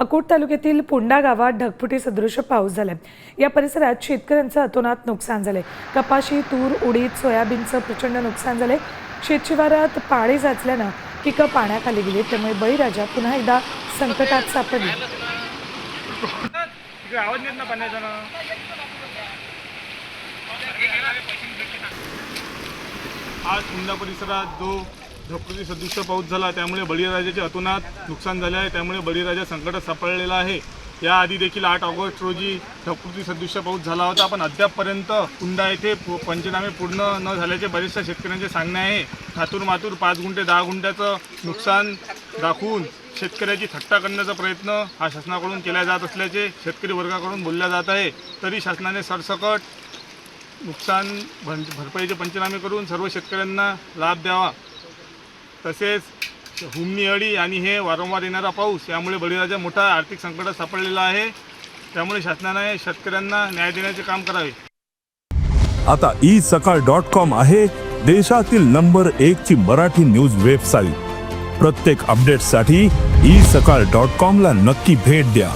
अकोट तालुक्यातील पुंडा गावात ढगफुटी सदृश पाऊस झालाय. या परिसरात शेतकऱ्यांचं अतोनात नुकसान झालंय. कपाशी तूर उडीद सोयाबीनचं प्रचंड नुकसान झालंय. शेतशिवारात पाणी साचल्यानं पिकं पाण्याखाली गेली त्यामुळे बळीराजा पुन्हा एकदा संकटात सापडली. आज कुंडा परिसरात जो ढगफुटी सदृश पाऊस झाला त्यामुळे बळीराजाचे अतोनात नुकसान झाले आहे त्यामुळे बळीराजा संकटात सापडलेला आहे. याआधी देखील आठ ऑगस्ट रोजी ढगफुटी सदृश पाऊस झाला होता पण अद्यापपर्यंत कुंडा येथे पु- पंचनामे पूर्ण न झाल्याचे बरेचशा शेतकऱ्यांचे सांगणे आहे. थातूर मातूर पाच गुंठे दहा गुंठ्याचं नुकसान दाखवून शेतकऱ्याची थट्टा करण्याचा प्रयत्न हा शासनाकडून केला जात असल्याचे शेतकरी वर्गाकडून बोलल्या जात आहे. तरी शासनाने सरसकट नुकसान भर भरपाईचे पंचनामे करून सर्व शेतकऱ्यांना लाभ द्यावा. तसेच हुमनी अळी आणि हे वारंवार येणारा पाऊस यामुळे बळीराजा मोठा आर्थिक संकटात सापडलेला आहे. त्यामुळे शासनाने शेतकऱ्यांना न्याय देण्याचे काम करावे. आता ई सकाळ डॉट कॉम आहे देशातील नंबर एक ची मराठी न्यूज वेबसाईट. प्रत्येक अपडेटसाठी ई सकाळ डॉट कॉम ला नक्की भेट द्या.